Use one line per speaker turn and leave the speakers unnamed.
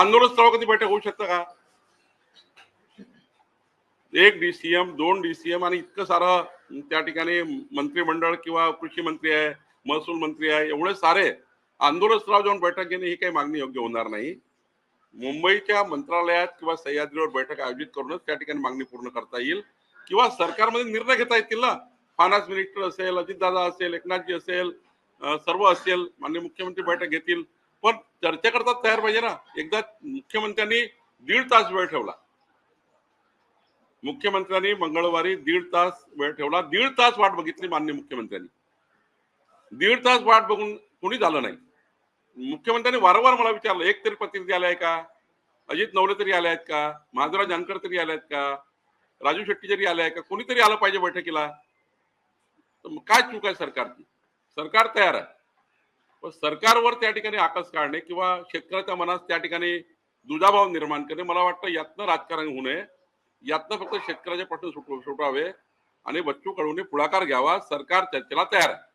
आंदोलन स्थळावर कधी बैठक होऊ शकतं का? एक डीसीएम दोन डीसीएम आणि इतकं सारं त्या ठिकाणी मंत्रिमंडळ किंवा कृषी मंत्री आहे महसूल मंत्री आहे एवढे सारे आंदोलन स्थळावर जाऊन बैठक घेणे ही काही मागणी योग्य होणार नाही. मुंबईच्या मंत्रालयात किंवा सह्याद्रीवर बैठक आयोजित करूनच त्या ठिकाणी मागणी पूर्ण करता येईल. किंवा सरकारमध्ये निर्णय घेता येतील ना? फायनान्स मिनिस्टर असेल अजितदादा असेल एकनाथजी असेल सर्व असेल माननीय मुख्यमंत्री बैठक घेतील. पण चर्चा करतात तयार पाहिजे ना. एकदा मुख्यमंत्र्यांनी दीड तास वेळ ठेवला. मुख्यमंत्र्यांनी मंगळवारी दीड तास वेळ ठेवला. दीड तास वाट बघितली माननीय मुख्यमंत्र्यांनी. दीड तास वाट बघून कुणी झालं नाही. मुख्यमंत्र्यांनी वारंवार मला विचारलं एक तरी प्रतिनिधी आलाय का? अजित नवले तरी आले आहेत का? महादेवराव जानकर तरी आले आहेत का? राजू शेट्टी जरी आले आहे का? कोणीतरी आलं पाहिजे बैठकीला? तर मग काय चूक आहे सरकारची? सरकार तयार आहे. सरकारवर त्या ठिकाणी आकस काढणे किंवा शेतकऱ्याच्या मनात त्या ठिकाणी दुजाभाव निर्माण करणे मला वाटतं यातनं राजकारण होऊ नये. यातनं फक्त शेतकऱ्याचे प्रश्न सुटव सुटावे आणि बच्चू कडूने पुढाकार घ्यावा. सरकार चर्चेला तयार आहे.